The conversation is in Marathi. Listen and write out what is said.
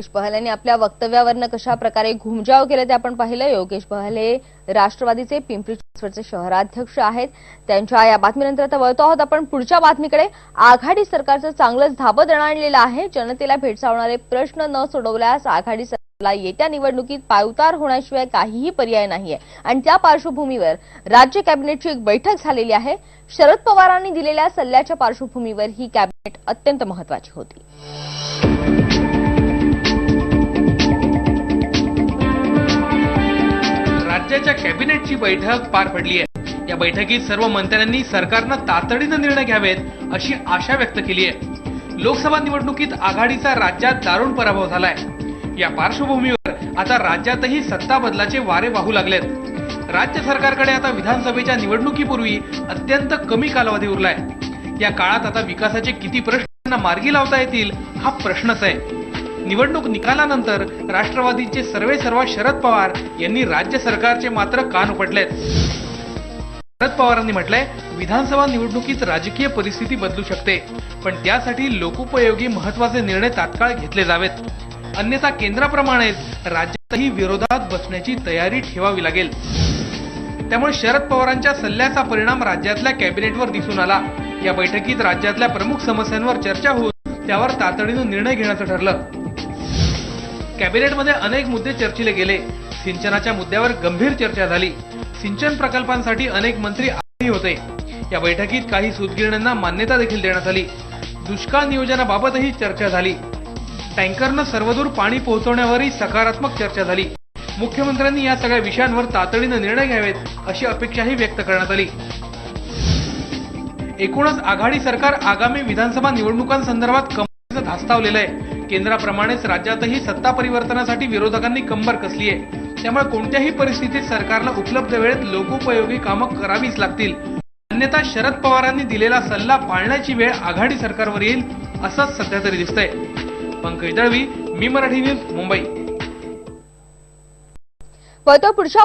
योगेश बहाल यांनी आपल्या वक्तव्यावरनं कशा प्रकारे घुमजाव केलं ते आपण पाहिलं. योगेश बहल हे राष्ट्रवादीचे पिंपरी चिंचवडचे शहराध्यक्ष आहेत. त्यांच्या या बातमीनंतर आता वळतो आहोत आपण पुढच्या बातमीकडे. आघाडी सरकारचं चांगलंच धाबं आणलेलं आहे. जनतेला भेडसावणारे प्रश्न न सोडवल्यास आघाडी सरकारला येत्या निवडणुकीत पायउतार होण्याशिवाय काहीही पर्याय नाहीये. आणि त्या पार्श्वभूमीवर राज्य कॅबिनेटची एक बैठक झालेली आहे. शरद पवारांनी दिलेल्या सल्ल्याच्या पार्श्वभूमीवर ही कॅबिनेट अत्यंत महत्वाची होती. कॅबिनेटची बैठक पार पडली आहे. या बैठकीत सर्व मंत्र्यांनी सरकारनं तातडीनं निर्णय घ्यावेत अशी आशा व्यक्त केली आहे. लोकसभा निवडणुकीत आघाडीचा राज्यात दारुण पराभव झालाय. या पार्श्वभूमीवर आता राज्यातही सत्ता बदलाचे वारे वाहू लागलेत. राज्य सरकारकडे आता विधानसभेच्या निवडणुकीपूर्वी अत्यंत कमी कालावधी उरलाय. या काळात आता विकासाचे किती प्रश्न मार्गी लावता येतील हा प्रश्नच आहे. निवडणूक निकालानंतर राष्ट्रवादीचे सर्वे सर्व शरद पवार यांनी राज्य सरकारचे मात्र कान उपटलेत. शरद पवारांनी म्हटलंय विधानसभा निवडणुकीत राजकीय परिस्थिती बदलू शकते पण त्यासाठी लोकोपयोगी महत्त्वाचे निर्णय तात्काळ घेतले जावेत. अन्यथा केंद्राप्रमाणेच राज्यातही विरोधात बसण्याची तयारी ठेवावी लागेल. त्यामुळे शरद पवारांच्या सल्ल्याचा परिणाम राज्यातल्या कॅबिनेटवर दिसून आला. या बैठकीत राज्यातल्या प्रमुख समस्यांवर चर्चा होऊन त्यावर तातडीनं निर्णय घेण्याचं ठरलं. कॅबिनेटमध्ये अनेक मुद्दे चर्चिले गेले. सिंचनाच्या मुद्द्यावर गंभीर चर्चा झाली. सिंचन प्रकल्पांसाठी अनेक मंत्री आग्रही होते. या बैठकीत काही सूतगिरण्यांना मान्यता देखील देण्यात आली. दुष्काळ नियोजनाबाबतही चर्चा झाली. टँकरनं सर्वदूर पाणी पोहोचवण्यावरही सकारात्मक चर्चा झाली. मुख्यमंत्र्यांनी या सगळ्या विषयांवर तातडीनं निर्णय घ्यावेत अशी अपेक्षाही व्यक्त करण्यात आली. एकूणच आघाडी सरकार आगामी विधानसभा निवडणुकांसंदर्भात कमीचं धास्तावलेलं आहे. केंद्राप्रमाणेच राज्यातही सत्ता परिवर्तनासाठी विरोधकांनी कंबर कसली आहे? त्यामुळे कोणत्याही परिस्थितीत सरकारला उपलब्ध वेळेत लोकोपयोगी कामं करावीच लागतील. अन्यथा शरद पवारांनी दिलेला सल्ला पाळण्याची वेळ आघाडी सरकारवर येईल असंच सध्या तरी दिसतंय. पंकज दळवी मी मराठी न्यूज मुंबई. पुढच्या